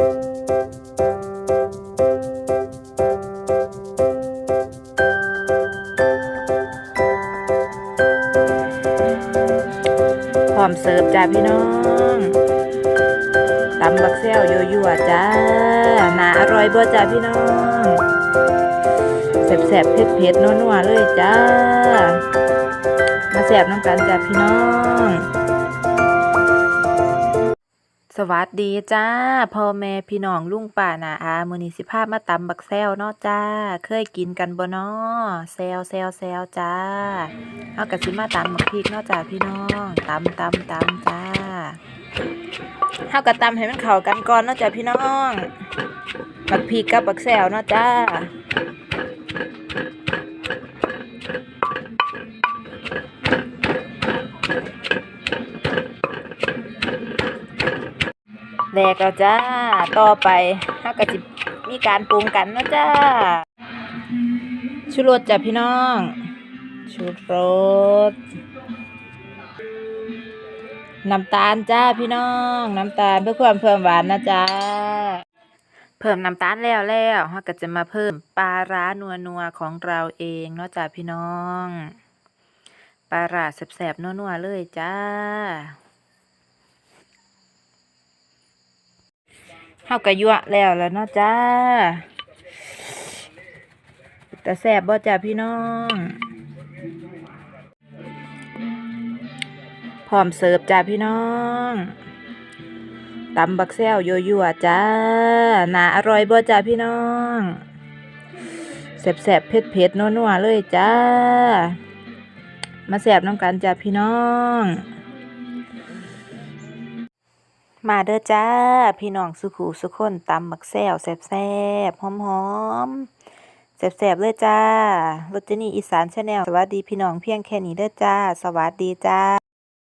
พร้อมเสิร์ฟจ้าพี่น้องตำบักแซวโยยั่วๆจ้าน่าอร่อยบ่จ้าพี่น้องแซ่บๆเผ็ดๆนัวๆเลยจ้ามาแซ่บน้ำกันจ้าพี่น้อง สวัสดีจ้าพ่อแม่พี่น้องลุงป้านาอามือนี้สิพามาตำบักแซวเนาะจ้า เคยกินกันบ่เนาะแซวแซวแซวจ้าเฮาก็สิมาตำบักพริกเนาะจ้าพี่น้องตำตำตำจ้าเฮาก็ตำให้มันเข้ากันก่อนเนาะจ้าพี่น้องบักพริกกับบักแซวเนาะจ้า แรกแล้วจ้า ต่อไปเฮาก็สิมีการปรุงกันนะจ้า ชูรสจ้ะพี่น้อง ชูรส น้ำตาลจ้าพี่น้อง น้ำตาลเพื่อความเพิ่มหวานนะจ้า เพิ่มน้ำตาลแล้วแล้วเฮาก็จะมาเพิ่มปลาร้านัวๆของเราเองเนาะจ้าพี่น้อง ปลาร้าแซ่บๆนัวๆเลยจ้า เฮาก็ยั่วแล้วแล้วเนาะจ้าแต่แซ่บบ่จ้าพี่น้องพร้อมเสิร์ฟจ้าพี่น้องตำบักแซวโยยั่วๆจ้าหนาอร่อยบ่จ้าพี่น้องแซ่บๆเผ็ดๆนัวๆเลยจ้า มาแซ่บน้ำกันจ้าพี่น้อง มาเด้อจ้า พี่น้องสุขูสุขคนตำมักแซวแซ่บๆหอมๆแซ่บๆเลยจ้ารจนีอีสานชาแนลสวัสดีพี่น้องเพียงแค่นี้เด้อจ้า สวัสดีจ้า